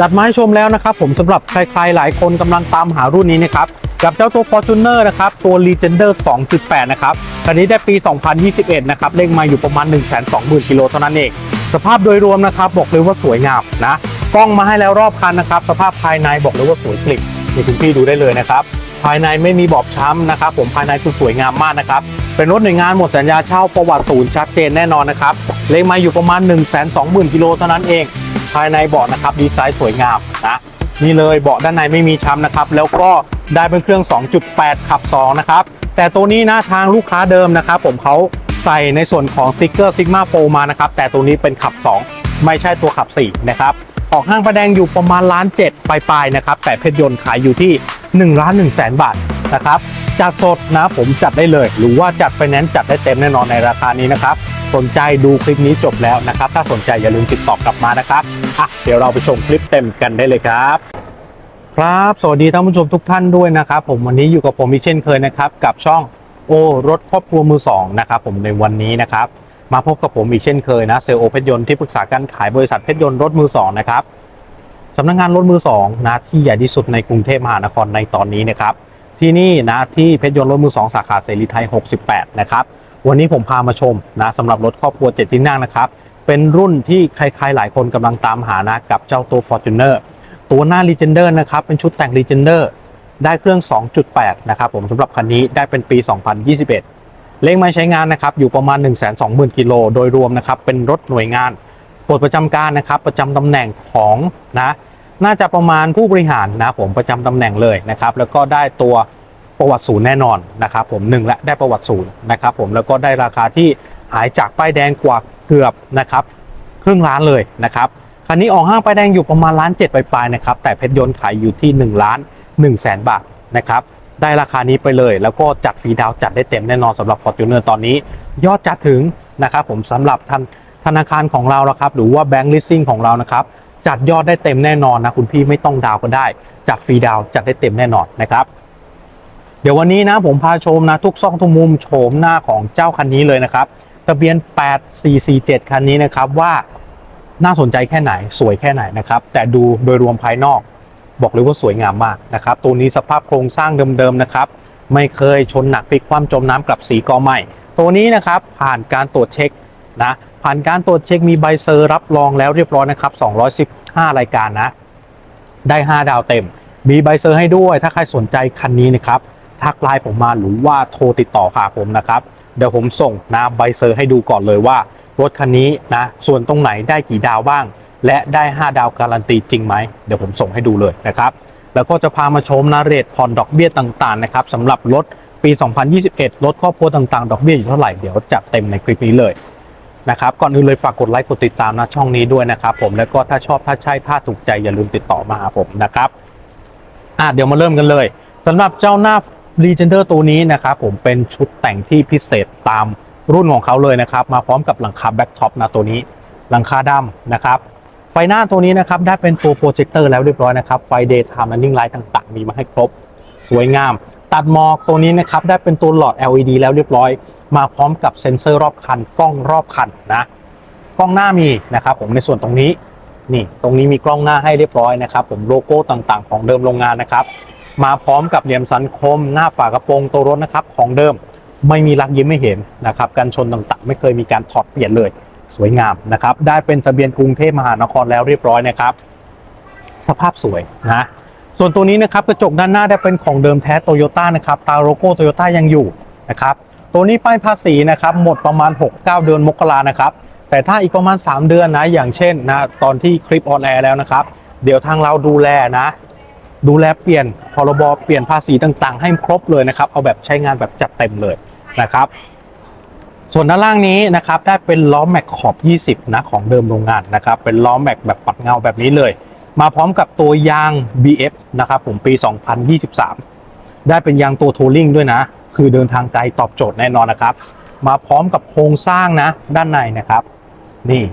จัดมาให้ชมแล้วนะครับผมสำหรับใครๆหลายคนกำลังตามหารุ่นนี้นะครับกับเจ้าตัว Fortuner นะครับตัว Legender 2.8 นะครับคันนี้ได้ปี 2021 นะครับเลขมาอยู่ประมาณ 120,000 กิโลเท่านั้นเอง สภาพโดยรวมนะครับบอกเลยว่าสวยงามนะกล้องมาให้แล้วรอบคันนะครับสภาพภายในบอกเลยว่าสวยกลิบนี่คุณพี่ดูได้เลยนะครับภายในไม่มีบอบช้ำนะครับผมภายในคือสวยงามมากนะครับเป็นรถหน่วยงานหมดสัญญาเช่าประวัติศูนย์ชัดเจนแน่นอนนะครับเลขมาอยู่ประมาณ 1 2 0 0 0 0กิโลเท่านั้นเอง ภายในเบาะนะครับดีไซน์สวยงามนะนี่เลยเบาะด้านในไม่มีช้ำนะครับ แล้วก็ได้เป็นเครื่อง 2.8 ขับ 2 นะครับ แต่ตัวนี้นะทางลูกค้าเดิมนะครับ ผมเขาใส่ในส่วนของสติ๊กเกอร์ซิกมาโฟมานะครับ แต่ตัวนี้เป็นขับ 2 ไม่ใช่ตัวขับ 4 นะครับ ออกห้างประแดงอยู่ประมาณล้านเจ็ดปลายๆนะครับ แต่เพชรยนต์ขายอยู่ที่1ล้าน1แสนบาทนะครับจัดสดนะผมจัดได้เลย หรือว่าจัดไฟแนนซ์จัดได้เต็มแน่นอนในราคานี้นะครับ สนใจดูคลิปนี้จบแล้วนะครับ ถ้าสนใจอย่าลืมติดต่อกลับมานะครับอะเดี๋ยวเราไปชมคลิปเต็มกันได้เลยครับ ครับ สวัสดีท่านผู้ชมทุกท่านด้วยนะครับ ผมวันนี้อยู่กับผมอีกเช่นเคยนะครับกับช่องโอรถครอบครัวมือสองนะครับผมในวันนี้นะครับมาพบกับผมอีกเช่นเคยนะเซลล์โอเพชรยนต์ที่ปรึกษาการขายบริษัทเพชรยนต์รถมือสองนะครับสำนักงานรถมือสองนะที่ใหญ่ที่สุดในกรุงเทพมหานครในตอนนี้นะครับที่นี่นะที่เพชรยนต์รถมือสองสาขาเสรีไทย 68 นะครับ วันนี้ผมพามาชมนะสำหรับรถครอบครัว7ที่นั่งนะครับ เป็นรุ่นที่ใครๆหลายคนกำลังตามหานะกับเจ้าตัว Fortuner ตัวหน้า Legender นะครับ เป็นชุดแต่ง Legender ได้เครื่อง 2.8 นะครับผมสำหรับคันนี้ได้เป็นปี 2021 เลขไม้ใช้งานนะครับ อยู่ประมาณ 120,000 กิโลโดยรวมนะครับ เป็นรถหน่วยงานปลดประจำการนะครับ ประจำตำแหน่งของนะน่าจะประมาณผู้บริหารนะผมประจำตำแหน่งเลยนะครับ แล้วก็ได้ตัว ประวัติศูนย์แน่นอนนะครับผมหนึ่งและได้ประวัติศูนย์นะครับผมแล้วก็ได้ราคาที่หายจากป้ายแดงกว่าเกือบนะครับครึ่งล้านเลยนะครับคันนี้ออกห้างป้ายแดงอยู่ประมาณล้านเจ็ดปลายๆนะครับแต่เพชรยนต์ขายอยู่ที่1ล้าน1แสนบาทนะครับได้ราคานี้ไปเลย แล้วก็จัดฟรีดาวจัดได้เต็มแน่นอนสำหรับ Fortuner ตอนนี้ ยอดจัดถึงนะครับผมสำหรับท่านธนาคารของเราละครับหรือว่าแบงก์ลิสซิ่งของเรานะครับจัดยอดได้เต็มแน่นอนนะคุณพี่ไม่ต้องดาวก็ได้ จัดฟรีดาวจัดได้เต็มแน่นอนนะครับ เดี๋ยววันนี้นะผมพาชมนะทุกซอกทุกมุมโฉมหน้าของเจ้าคันนี้เลยนะครับทะเบียน 8447 คันนี้นะครับว่าน่าสนใจแค่ไหนสวยแค่ไหนนะครับ แต่ดูโดยรวมภายนอกบอกเลยว่าสวยงามมากนะครับ ตัวนี้สภาพโครงสร้างเดิมๆนะครับ ไม่เคยชนหนักพลิกคว่ำจมน้ำกลับสีกอใหม่ ตัวนี้นะครับผ่านการตรวจเช็คนะผ่านการตรวจเช็คมีใบเซอร์รับรองแล้วเรียบร้อยนะครับ 215 รายการนะ ได้ 5 ดาวเต็ม มีใบเซอร์ให้ด้วย ถ้าใครสนใจคันนี้นะครับ ทักไลน์ผมมาหรือว่าโทรติดต่อหาผมนะครับเดี๋ยวผมส่งนะใบเซอร์ให้ดูก่อนเลยว่ารถคันนี้นะส่วนตรงไหนได้กี่ดาวบ้าง และได้ 5 ดาวการันตีจริงไหมเดี๋ยวผมส่งให้ดูเลยนะครับแล้วก็จะพามาชมนะเรทผ่อนดอกเบี้ยต่างๆนะครับสำหรับรถปี 2021 รถครอบครัวต่างๆ ดอกเบี้ยอยู่เท่าไหร่เดี๋ยวจัดเต็มในคลิปนี้เลยนะครับก่อนอื่นเลยฝากกดไลค์กดติดตามนะช่องนี้ด้วยนะครับผมแล้วก็ถ้าชอบถ้าใช่ถ้าถูกใจอย่าลืมติดต่อมาหาผมนะครับอะเดี๋ยวมาเริ่มกันเลยสำหรับเจ้าหน้า Legender ตัวนี้นะครับผมเป็นชุดแต่งที่พิเศษตามรุ่นของเขาเลยนะครับ มาพร้อมกับหลังคาแบ็กท็อปนะตัวนี้ หลังคาดำนะครับ ไฟหน้าตัวนี้นะครับได้เป็นตัวโปรเจคเตอร์แล้วเรียบร้อยนะครับ ไฟเดย์ไทม์และนิ่งไลท์ต่างๆ มีมาให้ครบ สวยงาม ตัดหมอกตัวนี้นะครับได้เป็นตัวหลอด LED แล้วเรียบร้อย มาพร้อมกับเซ็นเซอร์รอบคันกล้องรอบคันนะกล้องหน้ามีนะครับผมในส่วนตรงนี้นี่ตรงนี้มีกล้องหน้าให้เรียบร้อยนะครับ ผมโลโก้ต่างๆ ของเดิมโรงงานนะครับ มาพร้อมกับเหลี่ยมสันคม หน้าฝากระโปรงตัวรถนะครับ ของเดิมไม่มีรักยิ้มไม่เห็นนะครับกันชนต่างๆ ไม่เคยมีการถอดเปลี่ยนเลย สวยงามนะครับ ได้เป็นทะเบียนกรุงเทพมหานครแล้วเรียบร้อยนะครับ สภาพสวยนะส่วนตัวนี้นะครับกระจกด้านหน้าได้เป็นของเดิมแท้โตโยต้านะครับตาโลโก้โตโยต้ายังอยู่นะครับตัวนี้ป้ายภาษีนะครับหมดประมาณ 6-9 เดือนมกรานะครับแต่ถ้าอีกประมาณ 3 เดือนนะอย่างเช่นนะตอนที่คลิปออนแอร์แล้วนะครับ เดี๋ยวทางเราดูแลนะ ดูแลเปลี่ยนพรบเปลี่ยนภาษีต่างๆ ให้ครบเลยนะครับ เอาแบบใช้งานแบบจัดเต็มเลยนะครับ ส่วนด้านล่างนี้นะครับได้เป็นล้อแม็กขอบ 20 นะของเดิมโรงงานนะครับ เป็นล้อแม็กแบบปัดเงาแบบนี้เลย มาพร้อมกับตัวยาง BF นะครับผมปี 2023 ได้เป็นยางตัวโทลิ่งด้วยนะ คือเดินทางไกลตอบโจทย์แน่นอนนะครับ มาพร้อมกับโครงสร้างนะด้านในนะครับ นี่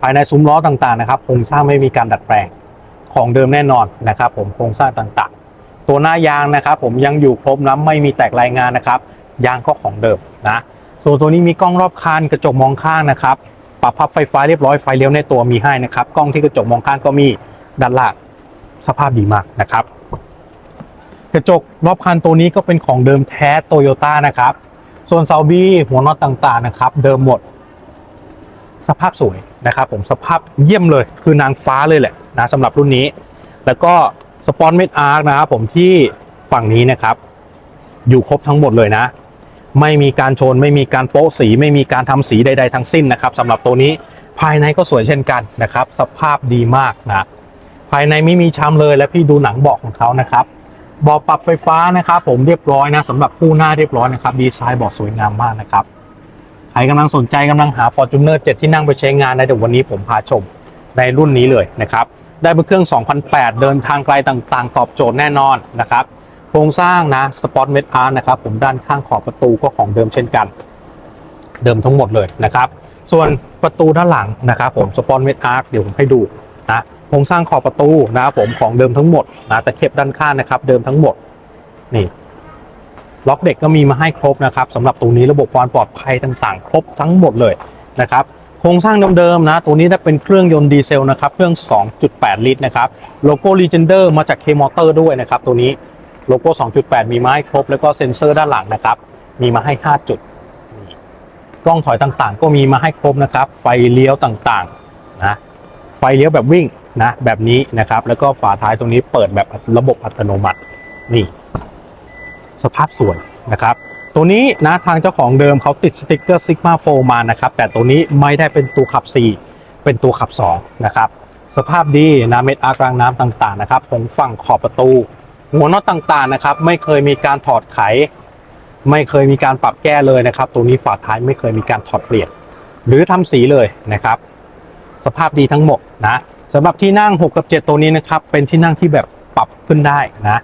ภายในซุ้มล้อต่างๆนะครับโครงสร้างไม่มีการดัดแปลง ของเดิมแน่นอนนะครับ ผมโครงสร้างต่างๆ ตัวหน้ายางนะครับ ผมยังอยู่ครบนะไม่มีแตกรายงานนะครับ ยางก็ของเดิมนะส่วนตัวนี้มีกล้องรอบคันกระจกมองข้างนะครับปรับพับไฟฟ้าเรียบร้อยไฟเลี้ยวในตัวมีให้นะครับกล้องที่กระจกมองข้างก็มีด้านล่างสภาพดีมากนะครับ กระจกรอบคันตัวนี้ก็เป็นของเดิมแท้โตโยต้านะครับ ส่วนเสาบีหัวน็อตต่างๆนะครับ เดิมหมด สภาพสวยนะครับผมสภาพเยี่ยมเลยคือนางฟ้าเลยแหละนะสำหรับรุ่นนี้ แล้วก็สปอนเมดอาร์นะครับผมที่ฝั่งนี้นะครับ อยู่ครบทั้งหมดเลยนะ ไม่มีการชนไม่มีการโป๊ะสี ไม่มีการทำสีใด ๆ ทั้งสิ้นนะครับสำหรับตัวนี้ภายในก็สวยเช่นกันนะครับ สภาพดีมากนะภายในไม่มีช้ำเลยและพี่ดูหนังเบาะของเขานะครับเบาะปรับไฟฟ้านะครับ ผมเรียบร้อยนะสำหรับคู่หน้าเรียบร้อยนะครับ ดีไซน์เบาะสวยงามมากนะครับ ครกำลังสนใจกำลังหา Fortuner 7 ที่นั่งไปใช้งานในเดี๋ยววันนี้ผมพาชมในรุ่นนี้เลยนะครับ ได้เป็นเครื่อง 2008 เดินทางไกลต่างๆ ตอบโจทย์แน่นอนนะครับ โครงสร้างนะสปอตเมดอาร์นะครับผมด้านข้างขอบประตูก็ของเดิมเช่นกัน เดิมทั้งหมดเลยนะครับ ส่วนประตูด้านหลังนะครับผมสปอนเมดอาร์เดี๋ยวผมให้ดูนะโครงสร้างขอบประตูนะครับผมของเดิมทั้งหมดนะแตะเข็บด้านข้างนะครับ เดิมทั้งหมดนี่ ล็อกเด็กก็มีมาให้ครบนะครับสำหรับตรงนี้ระบบความปลอดภัยต่างๆ ครบทั้งหมดเลยนะครับโครงสร้างเดิมๆนะตัวนี้จะเป็นเครื่องยนต์ดีเซลนะครับเครื่อง 2.8 ลิตรนะครับโลโก้ Legender มาจาก K-Motor ด้วยนะครับตัวนี้โลโก้ 2.8 มีมาให้ครบ แล้วก็เซ็นเซอร์ด้านหลังนะครับมีมาให้ 5 จุด กล้องถอยต่างๆ ก็มีมาให้ครบนะครับ ไฟเลี้ยวต่างๆนะไฟเลี้ยวแบบวิ่งนะแบบนี้นะครับแล้วก็ฝาท้ายตรงนี้เปิดแบบระบบอัตโนมัตินี่ สภาพสวยนะครับ ตัวนี้นะทางเจ้าของเดิมเขาติดสติกเกอร์ Sigma 4มานะครับ แต่ตัวนี้ไม่ได้เป็นตัวขับ 4 เป็นตัวขับ 2 นะครับ สภาพดีนะเม็ดอากรางน้ำต่างๆนะครับของฝั่งขอบประตู หัวน็อตต่างๆนะครับ ไม่เคยมีการถอดไข ไม่เคยมีการปรับแก้เลยนะครับ ตัวนี้ฝาท้ายไม่เคยมีการถอดเปลี่ยน หรือทำสีเลยนะครับ สภาพดีทั้งหมดนะสำหรับที่นั่ง 6 กับ 7 ตัวนี้นะครับเป็นที่นั่งที่แบบปรับขึ้นได้นะ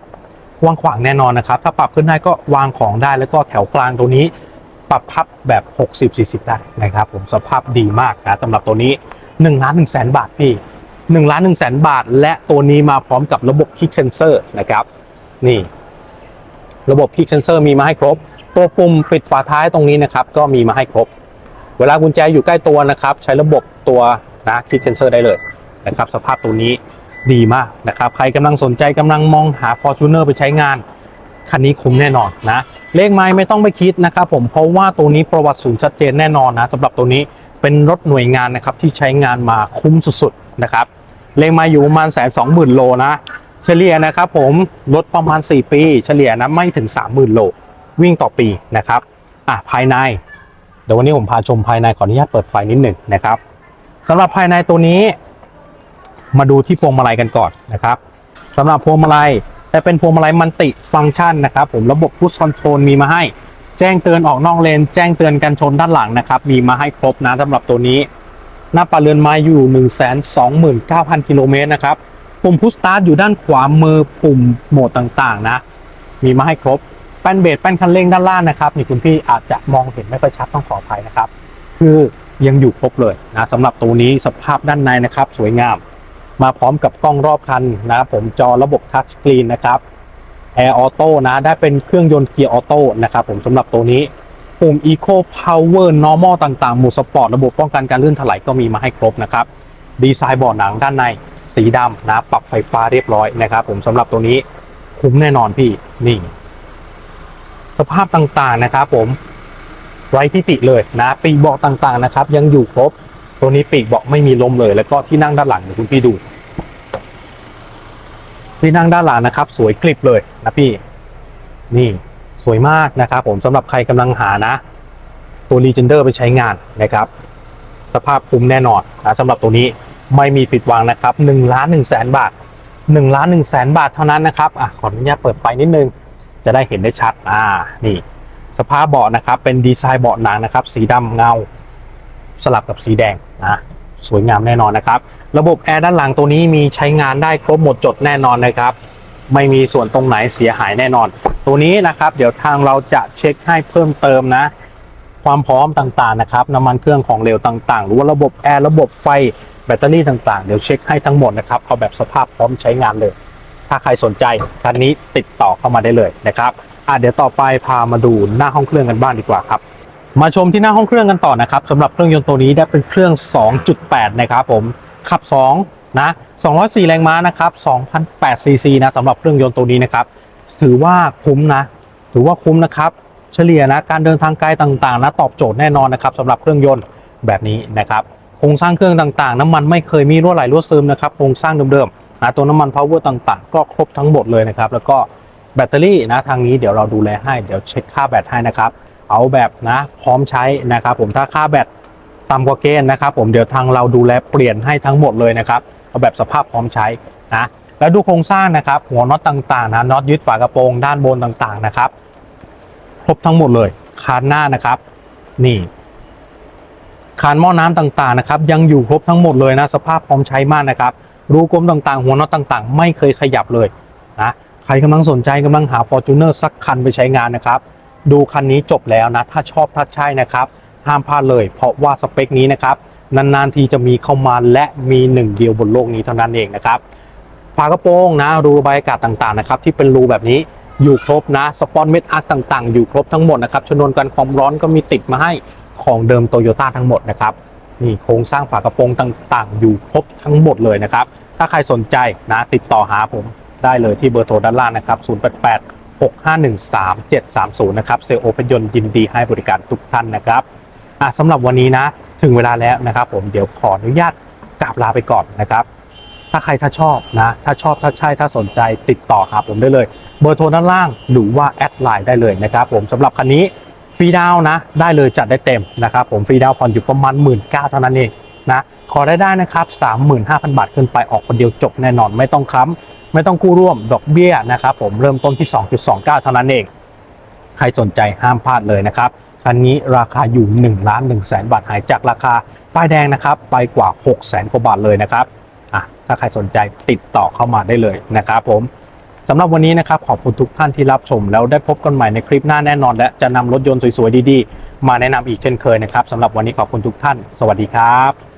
ว้างขวางแน่นอนนะครับ ถ้าปรับขึ้นได้ก็วางของได้แล้วก็แถวกลางตัวนี้ ปรับพับแบบ 60-40 ได้นะครับ ผมสภาพดีมากนะสำหรับตัวนี้1ล้าน1แสนบาทพี่1ล้าน1แสนบาท และตัวนี้มาพร้อมกับระบบคิกเซนเซอร์นะครับนี่ ระบบคิกเซนเซอร์มีมาให้ครบ ตัวปุ่มปิดฝาท้ายตรงนี้นะครับ ก็มีมาให้ครบ เวลากุญแจอยู่ใกล้ตัวนะครับ ใช้ระบบตัวนะคิกเซนเซอร์ได้เลยนะครับ สภาพตัวนี้ ดีมากนะครับ ใครกำลังสนใจกำลังมองหา Fortuner ไปใช้งาน คันนี้คุ้มแน่นอนนะ เลขไม้ไม่ต้องไปคิดนะครับผมเพราะว่าตัวนี้ประวัติศูนย์ชัดเจนแน่นอนนะสำหรับตัวนี้เป็นรถหน่วยงานนะครับที่ใช้งานมาคุ้มสุดๆนะครับเลขไม้อยู่ประมาณแสนสองหมื่นโลนะเฉลี่ยนะครับผมรถประมาณ 4 ปี เฉลี่ยนะไม่ถึง 30,000 โลวิ่งต่อปีนะครับอะภายใน เดี๋ยววันนี้ผมพาชมภายในขออนุญาตเปิดไฟนิดหนึ่งนะครับสำหรับภายในตัวนี้ มาดูที่พวงมาลัยกันก่อนนะครับสำหรับพวงมาลัยแต่เป็นพวงมาลัยมันติฟังก์ชันนะครับ ผมระบบพุชคอนโทรลมีมาให้ แจ้งเตือนออกนอกเลน แจ้งเตือนกันชนด้านหลังนะครับ มีมาให้ครบนะสำหรับตัวนี้ หน้าปัดเรือนไม้อยู่ 129,000กิโลเมตรนะครับปุ่มพุชสตาร์ทอยู่ด้านขวามือปุ่มโหมดต่างๆ นะ มีมาให้ครบแป้นเบรกแป้นคันเร่งด้านล่างนะครับนี่คุณพี่อาจจะมองเห็นไม่ค่อยชัดต้องขออภัยนะครับ คือยังอยู่ครบเลยนะสำหรับตัวนี้สภาพด้านในนะครับ สวยงาม มาพร้อมกับกล้องรอบคันนะครับผมจอระบบทัชสกรีนนะครับแอร์ออโต้นะได้เป็นเครื่องยนต์เกียร์ออโต้นะครับผมสำหรับตัวนี้ปุ่ม Eco Power Normal ต่างๆ หมู่สปอร์ตระบบป้องกันการลื่นถลายก็มีมาให้ครบนะครับ ดีไซน์เบาะหนังด้านในสีดำนะปรับไฟฟ้าเรียบร้อยนะครับผมสำหรับตัวนี้คุ้มแน่นอนพี่นี่ สภาพต่างๆนะครับผมไร้ที่ติเลยนะปีกเบาะต่างๆนะครับ ยังอยู่ครบ ตัวนี้ปีกเบาะไม่มีลมเลย แล้วก็ที่นั่งด้านหลังคุณพี่ดู ที่นั่งด้านหลังนะครับ สวยกริบเลยนะพี่ นี่สวยมากนะครับ ผมสำหรับใครกำลังหานะ ตัว Legender ไปใช้งานนะครับ สภาพคุ้มแน่นอนนะสำหรับตัวนี้ไม่มีผิดหวังนะครับ1ล้าน1แสนบาท1ล้าน1แสนบาทเท่านั้นนะครับอะขออนุญาตเปิดไฟนิดนึง จะได้เห็นได้ชัดอ่านี่ สภาพเบาะนะครับ เป็นดีไซน์เบาะหนังนะครับ สีดำเงา สลับกับสีแดงนะ สวยงามแน่นอนนะครับ ระบบแอร์ด้านหลังตัวนี้มีใช้งานได้ครบหมดจดแน่นอนนะครับ ไม่มีส่วนตรงไหนเสียหายแน่นอน ตัวนี้นะครับ เดี๋ยวทางเราจะเช็คให้เพิ่มเติมนะ ความพร้อมต่างๆนะครับน้ำมันเครื่องของเหลวต่างๆ หรือว่าระบบแอร์ระบบไฟแบตเตอรี่ต่างๆ เดี๋ยวเช็คให้ทั้งหมดนะครับเอาแบบสภาพพร้อมใช้งานเลย ถ้าใครสนใจคันนี้ติดต่อเข้ามาได้เลยนะครับอะเดี๋ยวต่อไปพามาดูหน้าห้องเครื่องกันบ้างดีกว่าครับ มาชมที่หน้าห้องเครื่องกันต่อนะครับสำหรับเครื่องยนต์ตัวนี้ได้เป็นเครื่อง 2.8 นะครับผมขับ 2 นะ 204 แรงม้านะครับ2,008ซีซีนะสำหรับเครื่องยนต์ตัวนี้นะครับ ถือว่าคุ้มนะ ถือว่าคุ้มนะครับ เฉลี่ยนะการเดินทางไกลต่างๆนะตอบโจทย์แน่นอนนะครับสำหรับเครื่องยนต์แบบนี้นะครับโครงสร้างเครื่องต่างๆ น้ำมันไม่เคยมีรั่วไหลรั่วซึมนะครับโครงสร้างเดิมๆนะตัวน้ำมันพาวเวอร์ต่างๆ ก็ครบทั้งหมดเลยนะครับแล้วก็แบตเตอรี่นะทางนี้เดี๋ยวเราดูแลให้เดี๋ยวเช็คค่าแบตให้นะครับ เอาแบบนะพร้อมใช้นะครับผมถ้าค่าแบตต่ำกว่าเกณฑ์นะครับผมเดี๋ยวทางเราดูแลเปลี่ยนให้ทั้งหมดเลยนะครับเอาแบบสภาพพร้อมใช้นะแล้วดูโครงสร้างนะครับ หัวน็อตต่างๆนะน็อตยึดฝากระโปรงด้านบนต่างๆนะครับ ครบทั้งหมดเลยคานหน้านะครับ นี่คานหม้อน้ำต่างๆนะครับ ยังอยู่ครบทั้งหมดเลยนะสภาพพร้อมใช้มากนะครับรูกลมต่างๆ หัวน็อตต่างๆ ไม่เคยขยับเลยนะใครกำลังสนใจกำลังหา Fortuner สักคันไปใช้งานนะครับ ดูคันนี้จบแล้วนะ ถ้าชอบถ้าใช่นะครับ ห้ามพลาดเลย เพราะว่าสเปคนี้นะครับ นานๆทีจะมีเข้ามาและมีหนึ่งเดียวบนโลกนี้เท่านั้นเองนะครับฝากระโปรงนะรูระบายอากาศต่างๆนะครับที่เป็นรูแบบนี้อยู่ครบนะสปอนเม็ดอาร์ตต่างๆ อยู่ครบทั้งหมดนะครับชนวนกันความร้อนก็มีติดมาให้ของเดิมโตโยต้าทั้งหมดนะครับนี่โครงสร้างฝากระโปรงต่างๆ อยู่ครบทั้งหมดเลยนะครับ ถ้าใครสนใจนะติดต่อหาผมได้เลยที่เบอร์โทรด้านล่างนะครับ 088 6513730 นะครับเซลล์โอเพนยนต์ยินดีให้บริการทุกท่านนะครับสำหรับวันนี้นะถึงเวลาแล้วนะครับ ผมเดี๋ยวขออนุญาตกราบลาไปก่อนนะครับถ้าใครถ้าชอบนะ ถ้าชอบถ้าใช่ถ้าสนใจติดต่อหาผมได้เลย เบอร์โทรด้านล่างหรือว่าแอดไลน์ได้เลยนะครับผมสำหรับคันนี้ฟรีดาวนะ ได้เลยจัดได้เต็มนะครับผมฟรีดาวผ่อนอยู่ประมาณ 1 9ื่นเท่านั้นเองนะขอได้ได้นะครับ 35,000 บาทขึ้นไปออกคนเดียวจบแน่นอนไม่ต้องค้ำ ไม่ต้องกู้ร่วมดอกเบี้ยนะครับผมเริ่มต้นที่ 2.29 เท่านั้นเอง ใครสนใจห้ามพลาดเลยนะครับคันนี้ราคาอยู่1ล้าน1แสนบาทหายจากราคาป้ายแดงนะครับ ไปกว่า6แสนกว่าบาทเลยนะครับอะถ้าใครสนใจติดต่อเข้ามาได้เลยนะครับผมสำหรับวันนี้นะครับขอบคุณทุกท่านที่รับชม แล้วได้พบกันใหม่ในคลิปหน้าแน่นอน และจะนำรถยนต์สวยๆดีๆ มาแนะนำอีกเช่นเคยนะครับสำหรับวันนี้ขอบคุณทุกท่าน สวัสดีครับ